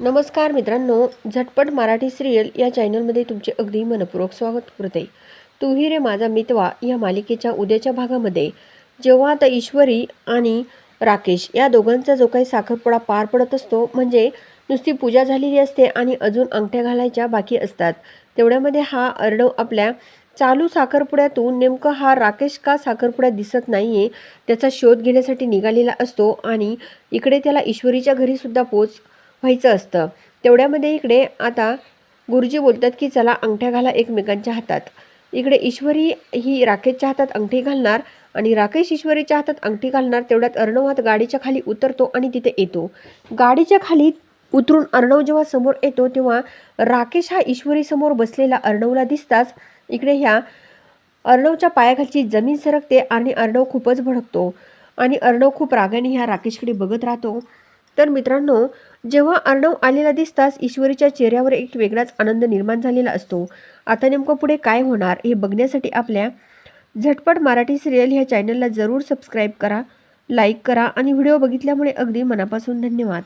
नमस्कार मित्रांनो झटपट मराठी सिरियल या चॅनलमध्ये तुमचे अगदी मनपूर्वक स्वागत करते. तू रे माझा मितवा या मालिकेच्या उद्याच्या भागामध्ये. जेव्हा आता ईश्वरी आणि राकेश या दोघांचा जो काही साखरपुडा पार पडत असतो म्हणजे नुसती पूजा झालेली असते आणि अजून अंगठ्या घालायच्या बाकी असतात तेवढ्यामध्ये हा अर्णव आपल्या चालू साखरपुड्यातून नेमकं हा राकेश का साखरपुड्यात दिसत नाहीये त्याचा शोध घेण्यासाठी निघालेला असतो आणि इकडे त्याला ईश्वरीच्या घरीसुद्धा पोच व्हायचं असतं. तेवढ्यामध्ये इकडे आता गुरुजी बोलतात की चला अंगठ्या घाला एकमेकांच्या हातात. इकडे ईश्वरी ही राकेशच्या हातात अंगठी घालणार आणि राकेश ईश्वरीच्या हातात अंगठी घालणार तेवढ्यात अर्णव हात गाडीच्या खाली उतरतो आणि तिथे येतो. गाडीच्या खाली उतरून अर्णव जेव्हा समोर येतो तेव्हा राकेश हा ईश्वरीसमोर बसलेला अर्णवला दिसताच इकडे ह्या अर्णवच्या पायाखालची जमीन सरकते आणि अर्णव खूपच भडकतो. आणि अर्णव खूप रागाने ह्या राकेशकडे बघत राहतो. तर मित्रांनो जेव्हा अर्णव आलेला दिसताच ईश्वरीच्या चेहऱ्यावर एक वेगळाच आनंद निर्माण झालेला असतो. आता नेमकं पुढे काय होणार हे बघण्यासाठी आपल्या झटपट मराठी सिरियल ह्या चॅनलला जरूर सबस्क्राईब करा लाईक करा आणि व्हिडिओ बघितल्यामुळे अगदी मनापासून धन्यवाद.